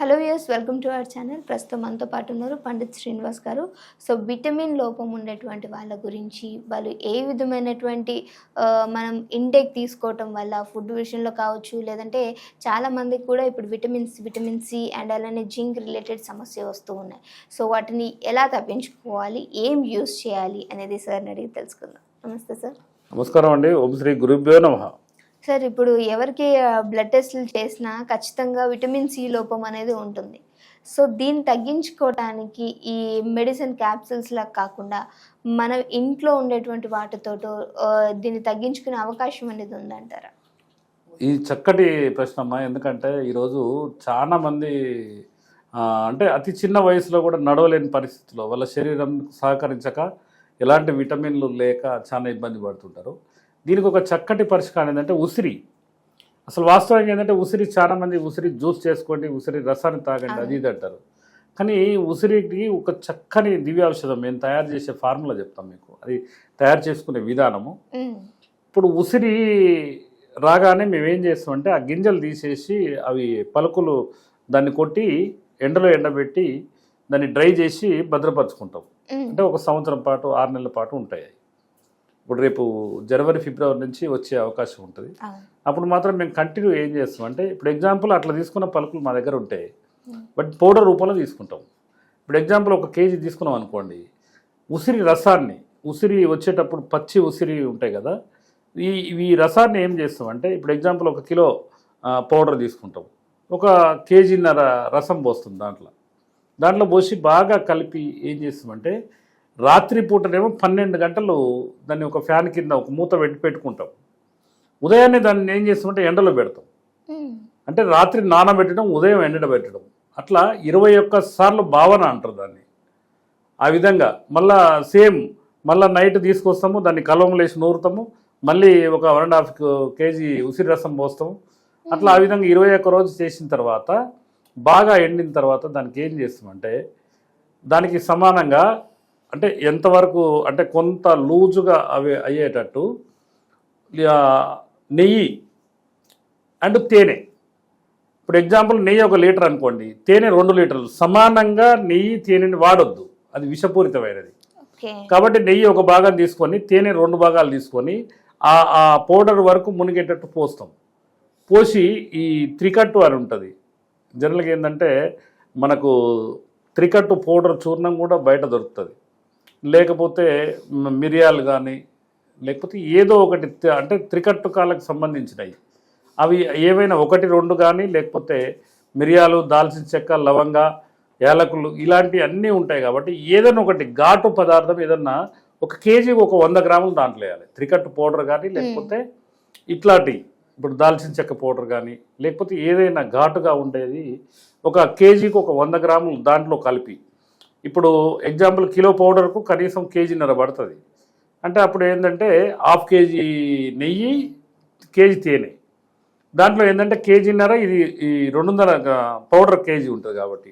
Hello yes welcome to our channel. ప్రస్తుతం మనతో పాటు ఉన్నారు పండిత్ శ్రీనివాస్ గారు. సో విటమిన్ లోపం ఉండేటువంటి వాళ్ళ గురించి వాళ్ళు ఏ విధమైనటువంటి మనం ఇంటేక్ తీసుకోవటం వల్ల ఫుడ్ విషయంలో కావచ్చు లేదంటే చాలా మందికి కూడా ఇప్పుడు విటమిన్స్ విటమిన్ సి అండ్ అలానే జింక్ రిలేటెడ్ సమస్య వస్తూ ఉన్నాయి. సో వాటిని ఎలా తప్పించుకోవాలి ఏం యూస్ చేయాలి అనేది సార్ని అడిగి తెలుసుకుందాం. నమస్తే సార్ నమస్కారం అండి. ఓం శ్రీ గురుభ్యో నమ. సార్ ఇప్పుడు ఎవరికి బ్లడ్ టెస్టులు చేసినా ఖచ్చితంగా విటమిన్ సి లోపం అనేది ఉంటుంది. సో దీన్ని తగ్గించుకోవటానికి ఈ మెడిసిన్ క్యాప్సిల్స్లా కాకుండా మన ఇంట్లో ఉండేటువంటి వాటితోటో దీన్ని తగ్గించుకునే అవకాశం అనేది ఉందంటారా? ఈ చక్కటి ప్రశ్న అమ్మా. ఎందుకంటే ఈరోజు చాలామంది అంటే అతి చిన్న వయసులో కూడా నడవలేని పరిస్థితిలో వాళ్ళ శరీరం సహకరించక ఎలాంటి విటమిన్లు లేక చాలా ఇబ్బంది పడుతుంటారు. దీనికి ఒక చక్కటి పరిష్కారం ఏంటంటే ఉసిరి. అసలు వాస్తవంగా ఏంటంటే ఉసిరి చాలా మంది ఉసిరి జ్యూస్ చేసుకోండి ఉసిరి రసాన్ని తాగండి అది ఇది అంటారు. కానీ ఉసిరికి ఒక చక్కని దివ్య ఔషధం మేము తయారు చేసే ఫార్ములా చెప్తాం మీకు. అది తయారు చేసుకునే విధానము. ఇప్పుడు ఉసిరి రాగానే మేము ఏం చేస్తామంటే ఆ గింజలు తీసేసి అవి పలుకులు దాన్ని కొట్టి ఎండలో ఎండబెట్టి దాన్ని డ్రై చేసి భద్రపరుచుకుంటాం. అంటే ఒక సంవత్సరం పాటు ఆరు నెలల పాటు ఉంటాయి. ఇప్పుడు రేపు జనవరి ఫిబ్రవరి నుంచి వచ్చే అవకాశం ఉంటుంది. అప్పుడు మాత్రం మేము కంటిన్యూ ఏం చేస్తాం అంటే ఇప్పుడు ఎగ్జాంపుల్ అట్లా తీసుకున్న పలుకులు మా దగ్గర ఉంటాయి బట్ పౌడర్ రూపంలో తీసుకుంటాం. ఇప్పుడు ఎగ్జాంపుల్ ఒక కేజీ తీసుకున్నాం అనుకోండి ఉసిరి రసాన్ని ఉసిరి వచ్చేటప్పుడు పచ్చి ఉసిరి ఉంటాయి కదా ఈ ఈ రసాన్ని ఏం చేస్తాం అంటే ఇప్పుడు ఎగ్జాంపుల్ ఒక కిలో పౌడర్ తీసుకుంటాం. ఒక కేజీన్నర రసం పోస్తుంది దాంట్లో. దాంట్లో పోసి బాగా కలిపి ఏం చేస్తామంటే రాత్రిపూటనేమో పన్నెండు గంటలు దాన్ని ఒక ఫ్యాన్ కింద ఒక మూత పెట్టి పెట్టుకుంటాం. ఉదయాన్నే దాన్ని ఏం చేస్తామంటే ఎండలో పెడతాం. అంటే రాత్రి నానబెట్టడం ఉదయం ఎండబెట్టడం అట్లా ఇరవై ఒక్క సార్లు భావన అంటారు దాన్ని. ఆ విధంగా మళ్ళా సేమ్ మళ్ళీ నైట్ తీసుకొస్తాము దాన్ని కలవంలో వేసి నూరుతాము మళ్ళీ ఒక వన్ అండ్ హాఫ్ కేజీ ఉసిరి రసం పోస్తాము. అట్లా ఆ విధంగా ఇరవై ఒక్క రోజు చేసిన తర్వాత బాగా ఎండిన తర్వాత దానికి ఏం చేస్తామంటే దానికి సమానంగా అంటే ఎంతవరకు అంటే కొంత లూజుగా అవి అయ్యేటట్టు నెయ్యి అండ్ తేనె. ఇప్పుడు ఎగ్జాంపుల్ నెయ్యి ఒక లీటర్ అనుకోండి తేనె రెండు లీటర్లు. సమానంగా నెయ్యి తేనెని వాడొద్దు. అది విషపూరితమైనది. కాబట్టి నెయ్యి ఒక భాగం తీసుకొని తేనె రెండు భాగాలు తీసుకొని ఆ ఆ పౌడర్ వరకు మునిగేటట్టు పోస్తాం. పోసి ఈ త్రికట్టు అని ఉంటుంది. జనరల్గా ఏంటంటే మనకు త్రికట్టు పౌడర్ చూర్ణం కూడా బయట దొరుకుతుంది. లేకపోతే మిరియాలు కానీ లేకపోతే ఏదో ఒకటి అంటే త్రికట్టుకాలకు సంబంధించినవి అవి ఏవైనా ఒకటి రెండు కానీ లేకపోతే మిరియాలు దాల్చిన చెక్క లవంగ యాలకులు ఇలాంటివి అన్నీ ఉంటాయి కాబట్టి ఏదైనా ఒకటి ఘాటు పదార్థం ఏదన్నా ఒక కేజీకి ఒక వంద గ్రాములు దాంట్లో వేయాలి. త్రికట్టు పౌడర్ కానీ లేకపోతే ఇట్లాంటి ఇప్పుడు దాల్చిన చెక్క పౌడర్ కానీ లేకపోతే ఏదైనా ఘాటుగా ఉండేది ఒక కేజీకి ఒక వంద గ్రాములు దాంట్లో కలిపి ఇప్పుడు ఎగ్జాంపుల్ కిలో పౌడర్కు కనీసం కేజీన్నర పడుతుంది. అంటే అప్పుడు ఏంటంటే హాఫ్ కేజీ నెయ్యి కేజీ తేనె. దాంట్లో ఏంటంటే కేజీన్నర ఇది ఈ రెండున్నర పౌడర్ కేజీ ఉంటుంది కాబట్టి.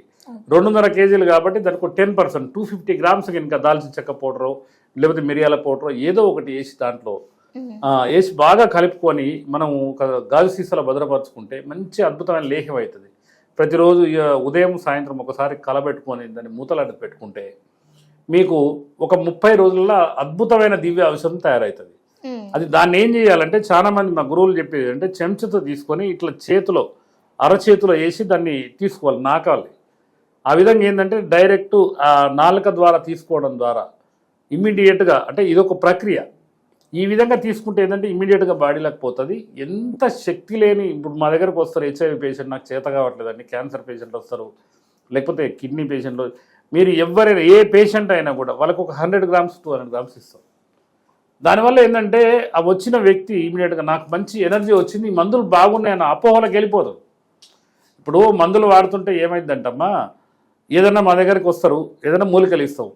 రెండున్నర కేజీలు కాబట్టి దానికి ten percent two fifty grams ఇంకా దాల్చిన చెక్క పౌడరు లేకపోతే మిరియాల పౌడరు ఏదో ఒకటి వేసి దాంట్లో వేసి బాగా కలుపుకొని మనం ఒక గాజు సీసాలో భద్రపరుచుకుంటే మంచి అద్భుతమైన లేహ్యం అవుతుంది. ప్రతిరోజు ఉదయం సాయంత్రం ఒకసారి కలబెట్టుకొని దాన్ని మూతలాంటి పెట్టుకుంటే మీకు ఒక ముప్పై రోజుల్లో అద్భుతమైన దివ్య ఔషధం తయారవుతుంది అది దాన్ని ఏం చేయాలంటే చాలా మంది మా గురువులు చెప్పేది అంటే చెంచాతో తీసుకొని ఇట్లా చేతిలో అరచేతిలో వేసి దాన్ని తీసుకోవాలి నాకాలి. ఆ విధంగా ఏంటంటే డైరెక్ట్ ఆ నాలుక ద్వారా తీసుకోవడం ద్వారా ఇమ్మీడియట్గా అంటే ఇదొక ప్రక్రియ. ఈ విధంగా తీసుకుంటే ఏంటంటే ఇమీడియట్గా బాడీలోకి పోతుంది. ఎంత శక్తి లేని ఇప్పుడు మా దగ్గరకు వస్తారు హెచ్ఐవి పేషెంట్ నాకు చేత కావట్లేదండి క్యాన్సర్ పేషెంట్ వస్తారు. లేకపోతే కిడ్నీ పేషెంట్లు మీరు ఎవరైనా ఏ పేషెంట్ అయినా కూడా వాళ్ళకు ఒక hundred grams two hundred grams ఇస్తాం. దానివల్ల ఏంటంటే ఆ వచ్చిన వ్యక్తి ఇమీడియట్గా నాకు మంచి ఎనర్జీ వచ్చింది మందులు బాగున్నాయన్న అపోహలకు వెళ్ళిపోదు. ఇప్పుడు మందులు వాడుతుంటే ఏమైందంటమ్మా? ఏదన్నా మా దగ్గరికి వస్తారు ఏదైనా మూలికలు ఇస్తావు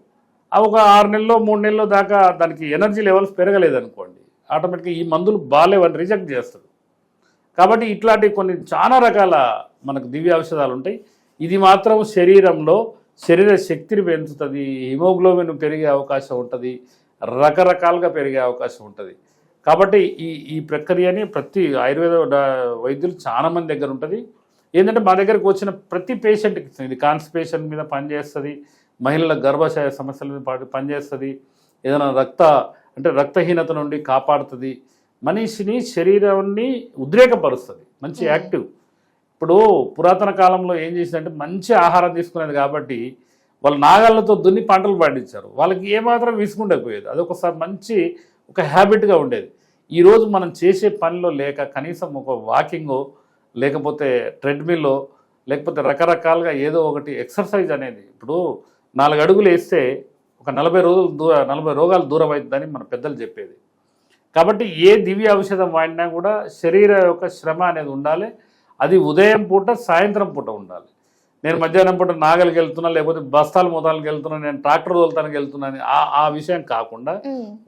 అవి ఒక ఆరు నెలలో మూడు నెలల్లో దాకా దానికి ఎనర్జీ లెవెల్స్ పెరగలేదనుకోండి. ఆటోమేటిక్గా ఈ మందులు బాగాలేవని రిజెక్ట్ చేస్తారు. కాబట్టి ఇట్లాంటి కొన్ని చాలా రకాల మనకు దివ్య ఔషధాలు ఉంటాయి. ఇది మాత్రం శరీరంలో శరీర శక్తిని పెంచుతుంది హిమోగ్లోబిన్ పెరిగే అవకాశం ఉంటుంది రకరకాలుగా పెరిగే అవకాశం ఉంటుంది. కాబట్టి ఈ ఈ ప్రక్రియని ప్రతి ఆయుర్వేద వైద్యులు చాలా మంది దగ్గర ఉంటుంది. ఏంటంటే మా దగ్గరకు వచ్చిన ప్రతి పేషెంట్కి ఇది కాన్స్టిపేషన్ మీద పనిచేస్తుంది మహిళల గర్భాశయ సమస్యల మీద పని- పనిచేస్తుంది. ఏదైనా రక్త అంటే రక్తహీనత నుండి కాపాడుతుంది. మనిషిని శరీరాన్ని ఉద్రేకపరుస్తుంది. మంచి Mm. యాక్టివ్. ఇప్పుడు పురాతన కాలంలో ఏం చేసిందంటే మంచి ఆహారం తీసుకునేది కాబట్టి వాళ్ళు నాగాళ్ళతో దున్ని పంటలు పండించారు. వాళ్ళకి ఏమాత్రం విసుకుండకపోయేది అదొకసారి మంచి ఒక హ్యాబిట్గా ఉండేది. ఈరోజు మనం చేసే పనిలో లేక కనీసం ఒక వాకింగో లేకపోతే ట్రెడ్మిల్లో లేకపోతే రకరకాలుగా ఏదో ఒకటి ఎక్సర్సైజ్ అనేది. ఇప్పుడు నాలుగు అడుగులు వేస్తే ఒక నలభై రోజులు దూర నలభై రోగాలు దూరం అవుతుందని మన పెద్దలు చెప్పేది. కాబట్టి ఏ దివ్య ఔషధం వాడినా కూడా శరీర యొక్క శ్రమ అనేది ఉండాలి. అది ఉదయం పూట సాయంత్రం పూట ఉండాలి. నేను మధ్యాహ్నం పూట నాగలికి వెళ్తున్నా లేకపోతే బస్తాల మొదలకి వెళ్తున్నా నేను ట్రాక్టర్ తోలుతానికి వెళ్తున్నాను ఆ ఆ విషయం కాకుండా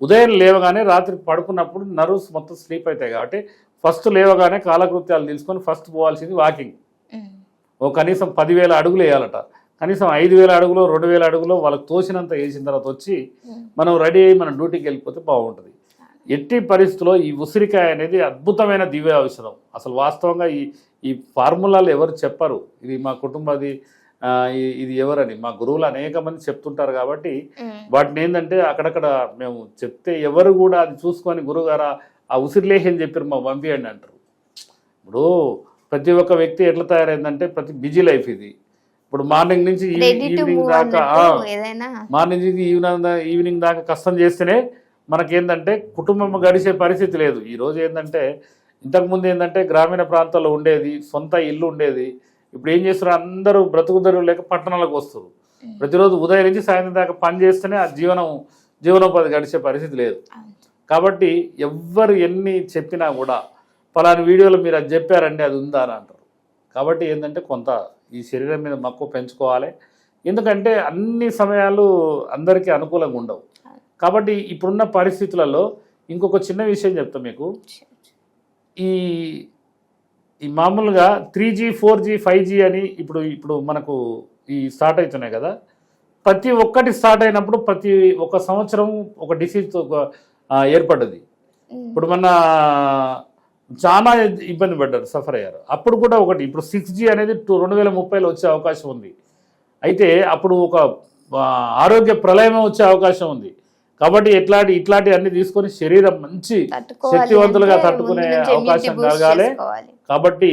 ఉదయం లేవగానే రాత్రి పడుకున్నప్పుడు నర్వ్స్ మొత్తం స్లీప్ అవుతాయి కాబట్టి ఫస్ట్ లేవగానే కాలకృత్యాలు తీసుకొని ఫస్ట్ పోవాల్సింది వాకింగ్. ఓ కనీసం పదివేల అడుగులు వేయాలట. కనీసం ఐదు వేల అడుగులు రెండు వేల అడుగులు వాళ్ళకి తోచినంత వేసిన తర్వాత వచ్చి. మనం రెడీ అయ్యి మన డ్యూటీకి వెళ్ళిపోతే బాగుంటుంది. ఎట్టి పరిస్థితుల్లో ఈ ఉసిరికాయ అనేది అద్భుతమైన దివ్య ఔషధం అసలు వాస్తవంగా ఈ ఈ ఫార్ములాలు ఎవరు చెప్పరు. ఇది మా కుటుంబది ఇది ఎవరని. మా గురువులు అనేక మంది చెప్తుంటారు కాబట్టి వాటిని ఏంటంటే అక్కడక్కడ మేము చెప్తే ఎవరు కూడా అది చూసుకొని గురుగారు ఆ ఉసిరిలేహం చెప్పారు మా పంపియండి అంటారు. ఇప్పుడు ప్రతి ఒక్క వ్యక్తి ఎట్లా తయారైందంటే ప్రతి బిజీ లైఫ్ ఇది. ఇప్పుడు మార్నింగ్ నుంచి ఈవినింగ్ దాకా మార్నింగ్ నుంచి ఈవినింగ్ ఈవినింగ్ దాకా కష్టం చేస్తేనే మనకేందంటే కుటుంబం గడిచే పరిస్థితి లేదు. ఈ రోజు ఏంటంటే ఇంతకుముందు ఏంటంటే గ్రామీణ ప్రాంతాల్లో ఉండేది సొంత ఇల్లు ఉండేది. ఇప్పుడు ఏం చేస్తున్నారు? అందరూ బ్రతుకుదరు లేక పట్టణాలకు వస్తారు ప్రతిరోజు ఉదయం నుంచి సాయంత్రం దాకా పని చేస్తేనే ఆ జీవనం జీవనోపాధి గడిచే పరిస్థితి లేదు. కాబట్టి ఎవ్వరు ఎన్ని చెప్పినా కూడా పలాని వీడియోలో మీరు అది చెప్పారండి అది ఉందా అని అంటారు. కాబట్టి ఏంటంటే కొంత ఈ శరీరం మీద మక్కువ పెంచుకోవాలి. ఎందుకంటే అన్ని సమయాలు అందరికీ అనుకూలంగా ఉండవు. కాబట్టి ఇప్పుడున్న పరిస్థితులలో ఇంకొక చిన్న విషయం చెప్తా మీకు. ఈ ఈ మామూలుగా three G four G five G అని ఇప్పుడు ఇప్పుడు మనకు ఈ స్టార్ట్ అవుతున్నాయి కదా. ప్రతి ఒక్కటి స్టార్ట్ అయినప్పుడు ప్రతి ఒక సంవత్సరం ఒక డిసీజ్ ఏర్పడ్డది. ఇప్పుడు మన చాలా ఇబ్బంది పడ్డారు సఫర్ అయ్యారు. అప్పుడు కూడా ఒకటి ఇప్పుడు సిక్స్ జీ అనేది టూ రెండు వేల ముప్పైలో వచ్చే అవకాశం ఉంది. అయితే అప్పుడు ఒక ఆరోగ్య ప్రళయమే వచ్చే అవకాశం ఉంది. కాబట్టి ఇట్లాంటి ఇట్లాంటి అన్ని తీసుకొని శరీరం మంచి శక్తివంతులుగా తట్టుకునే అవకాశం కలగాలి. కాబట్టి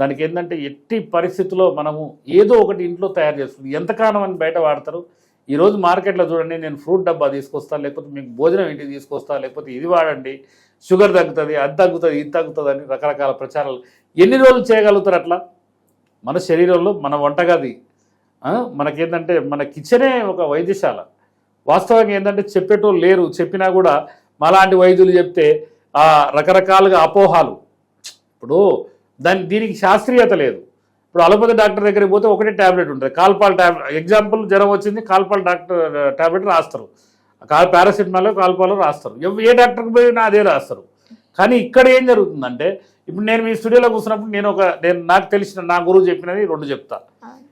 దానికి ఏంటంటే ఎట్టి పరిస్థితుల్లో మనము ఏదో ఒకటి ఇంట్లో తయారు చేస్తుంది ఎంతకాలం అని బయట వాడతారు. ఈరోజు మార్కెట్లో చూడండి నేను ఫ్రూట్ డబ్బా తీసుకొస్తాను లేకపోతే మీకు భోజనం ఇంటికి తీసుకొస్తా లేకపోతే ఇది వాడండి. షుగర్ తగ్గుతుంది అది తగ్గుతుంది ఇది తగ్గుతుంది అని రకరకాల ప్రచారాలు. ఎన్ని రోజులు చేయగలుగుతారు అట్లా? మన శరీరంలో మన వంటగది మనకేంటంటే మన కిచెనే ఒక వైద్యశాల. వాస్తవంగా ఏంటంటే చెప్పేటోళ్ళు లేరు చెప్పినా కూడా మలాంటి వైద్యులు చెప్తే రకరకాలుగా అపోహాలు. ఇప్పుడు దాని దీనికి శాస్త్రీయత లేదు. ఇప్పుడు అలోపతి డాక్టర్ దగ్గరికి పోతే ఒకటే ట్యాబ్లెట్ ఉంటుంది. కాల్పాల్ ట్యాబ్లెట్ ఎగ్జాంపుల్ జ్వరం వచ్చింది కాల్పాల్ డాక్టర్ ట్యాబ్లెట్ రాస్తారు. కాల్ పారాసిటమాల్ కాల్పాలో రాస్తారు. ఏ డాక్టర్కి పోయినా అదే రాస్తారు. కానీ ఇక్కడ ఏం జరుగుతుందంటే ఇప్పుడు నేను మీ స్టూడియోలో కూర్చున్నప్పుడు నేను ఒక నేను నాకు తెలిసిన నా గురువు చెప్పినది రెండు చెప్తా.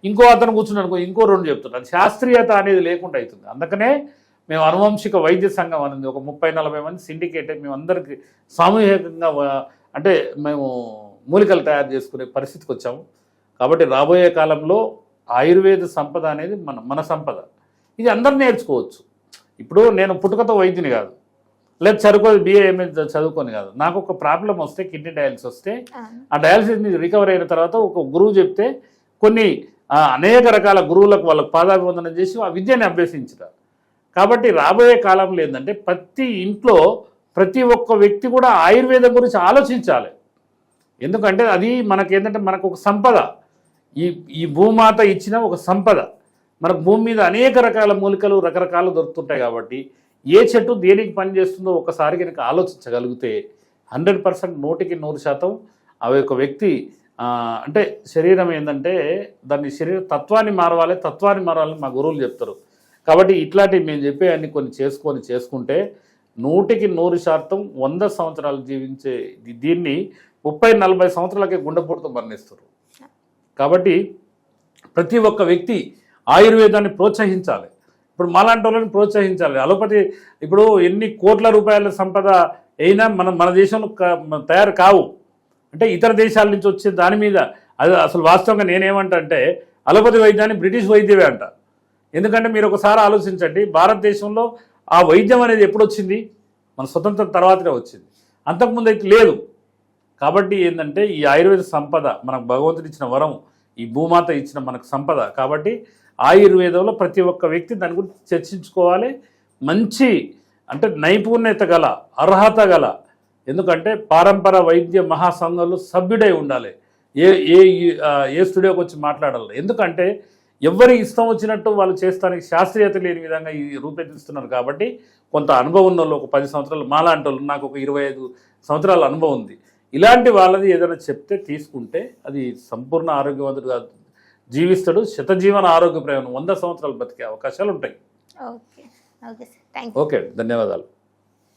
ఇంకో అతను కూర్చుని అనుకో ఇంకో రెండు చెప్తున్నాను శాస్త్రీయత అనేది లేకుండా అవుతుంది. అందుకనే మేము అనువంశిక వైద్య సంఘం అనేది ఒక ముప్పై నలభై మంది సిండికేట్ మేము అందరికి సామూహికంగా అంటే మేము మూలికలు తయారు చేసుకునే పరిస్థితికి వచ్చాము. కాబట్టి రాబోయే కాలంలో ఆయుర్వేద సంపద అనేది మన మన సంపద. ఇది అందరు నేర్చుకోవచ్చు. ఇప్పుడు నేను పుట్టుకతో వైద్యుని కాదు. లేదు చదువుకో బిఏ ఎంఏ చదువుకొని కాదు. నాకు ఒక ప్రాబ్లం వస్తే కిడ్నీ డయాలిసిస్ వస్తే ఆ, డయాలసిస్ రికవర్ అయిన తర్వాత ఒక గురువు చెప్తే కొన్ని అనేక రకాల గురువులకు వాళ్ళకు పాదాభివందనం చేసి ఆ విద్యని అభ్యసించారు కాబట్టి రాబోయే కాలంలో ఏంటంటే ప్రతి ఇంట్లో ప్రతి ఒక్క వ్యక్తి కూడా ఆయుర్వేదం గురించి ఆలోచించాలి. ఎందుకంటే అది మనకేంటంటే మనకు ఒక సంపద. ఈ ఈ భూమాత ఇచ్చిన ఒక సంపద. మన భూమి మీద అనేక రకాల మూలికలు రకరకాలు దొరుకుతుంటాయి కాబట్టి ఏ చెట్టు దేనికి పనిచేస్తుందో ఒకసారి కనుక ఆలోచించగలిగితే హండ్రెడ్ పర్సెంట్ నూటికి నూరు శాతం అవి ఒక వ్యక్తి అంటే శరీరం ఏంటంటే దాన్ని శరీర తత్వాన్ని మారవాలి తత్వాన్ని మారవాలని మా గురువులు చెప్తారు. కాబట్టి ఇట్లాంటివి మేము చెప్పే అన్ని కొన్ని చేసుకొని చేసుకుంటే నూటికి నూరు శాతం వంద సంవత్సరాలు జీవించే దీన్ని ముప్పై నలభై సంవత్సరాలకే గుండెపోటుతో మరణిస్తారు. కాబట్టి ప్రతి ఒక్క వ్యక్తి ఆయుర్వేదాన్ని ప్రోత్సహించాలి. ఇప్పుడు మాలాంటి వాళ్ళని ప్రోత్సహించాలి. అలోపతి ఇప్పుడు ఎన్ని కోట్ల రూపాయల సంపద అయినా మన మన దేశంలో తయారు కావు. అంటే ఇతర దేశాల నుంచి వచ్చే దాని మీద అది అసలు వాస్తవంగా నేనేమంటా అంటే అలోపతి వైద్యాన్ని బ్రిటిష్ వైద్యమే అంట. ఎందుకంటే మీరు ఒకసారి ఆలోచించండి భారతదేశంలో ఆ వైద్యం అనేది ఎప్పుడు వచ్చింది మన స్వతంత్రం తర్వాతనే వచ్చింది. అంతకుముందు అయితే లేదు. కాబట్టి ఏంటంటే ఈ ఆయుర్వేద సంపద మనకు భగవంతుడిచ్చిన వరం ఈ భూమాత ఇచ్చిన మనకు సంపద. కాబట్టి ఆయుర్వేదంలో ప్రతి ఒక్క వ్యక్తి దాని గురించి చర్చించుకోవాలి. మంచి అంటే నైపుణ్యత గల అర్హత గల ఎందుకంటే పారంపర వైద్య మహాసంఘంలో సభ్యుడై ఉండాలి. ఏ ఏ ఏ స్టూడియోకి వచ్చి మాట్లాడాలి. ఎందుకంటే ఎవరి ఇష్టం వచ్చినట్టు వాళ్ళు చేస్తానికి శాస్త్రీయత లేని విధంగా ఈ రూపొందిస్తున్నారు కాబట్టి కొంత అనుభవం ఉన్న వాళ్ళు ఒక పది సంవత్సరాలు మాలాంటి వాళ్ళు నాకు ఒక ఇరవై ఐదు సంవత్సరాల అనుభవం ఉంది. ఇలాంటి వాళ్ళది ఏదైనా చెప్తే తీసుకుంటే అది సంపూర్ణ ఆరోగ్యవంతుడుగా జీవిస్తాడు. శతజీవన ఆరోగ్య ప్రయోజనం వంద సంవత్సరాలు బతికే అవకాశాలు ఉంటాయి ఓకే ధన్యవాదాలు.